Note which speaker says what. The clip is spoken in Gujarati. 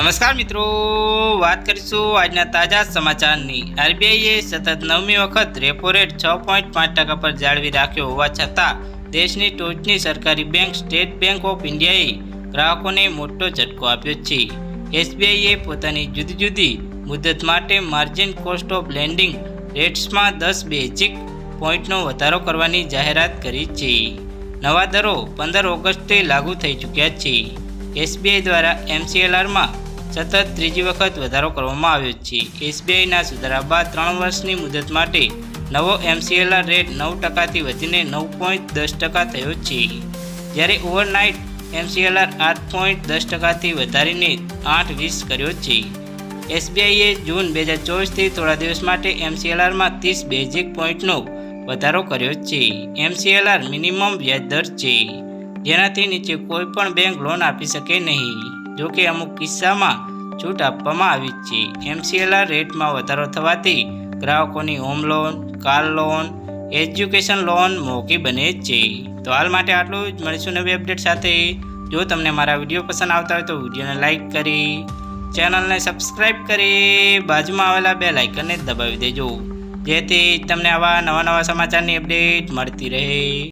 Speaker 1: નમસ્કાર મિત્રો, વાત કરીશું આજના તાજા સમાચારની. આરબીઆઈએ સતત નવમી વખત રેપો રેટ છ પોઈન્ટ પાંચ ટકા પર જાળવી રાખ્યો હોવા છતાં, દેશની ટોચની સરકારી બેંક સ્ટેટ બેંક ઓફ ઇન્ડિયાએ ગ્રાહકોને મોટો ઝટકો આપ્યો છે. એસબીઆઈએ પોતાની જુદી જુદી મુદત માટે માર્જિન કોસ્ટ ઓફ લેન્ડિંગ રેટ્સમાં દસ બેઝિક પોઈન્ટનો વધારો કરવાની જાહેરાત કરી છે. નવા દરો પંદર ઓગસ્ટથી લાગુ થઈ ચૂક્યા છે. એસબીઆઈ દ્વારા એમસીએલઆરમાં સતત ત્રીજી વખત વધારો કરવામાં આવ્યો છે. એસબીઆઈના સુધારા બાદ ત્રણ વર્ષની મુદત માટે નવો એમસીએલઆર રેટ નવ ટકાથી વધીને નવ પોઈન્ટ દસ ટકા થયો છે. જ્યારે ઓવરનાઇટ એમસીએલઆર આઠ પોઈન્ટ દસ ટકાથી વધારીને આઠ વીસ કર્યો છે. એસબીઆઈએ જૂન બે હજાર ચોવીસથી થોડા દિવસ માટે એમસીએલઆરમાં ત્રીસ બેઝિક પોઈન્ટનો વધારો કર્યો છે. એમસીએલઆર મિનિમમ વ્યાજ દર છે. જેનાથી નીચે કોઈ પણ બેંક લોન આપી શકે નહીં. જો કે અમુક કિસ્સામાં છૂટ આપવામાં આવી છે. એમસીએલઆર રેટમાં વધારો થવાથી ગ્રાહકોની home loan, car loan, education loan મોંઘી બને છે. તો હાલ માટે આટલું જ. મળીશું નવી અપડેટ સાથે. જો તમને મારા વીડિયો પસંદ આવતા હોય તો વિડીયોને લાઇક કરી, ચેનલને સબસ્ક્રાઈબ કરી, બાજુમાં આવેલા બે લાઇકનને દબાવી દેજો. જેથી તમને આવા નવા નવા સમાચારની અપડેટ મળતી રહે.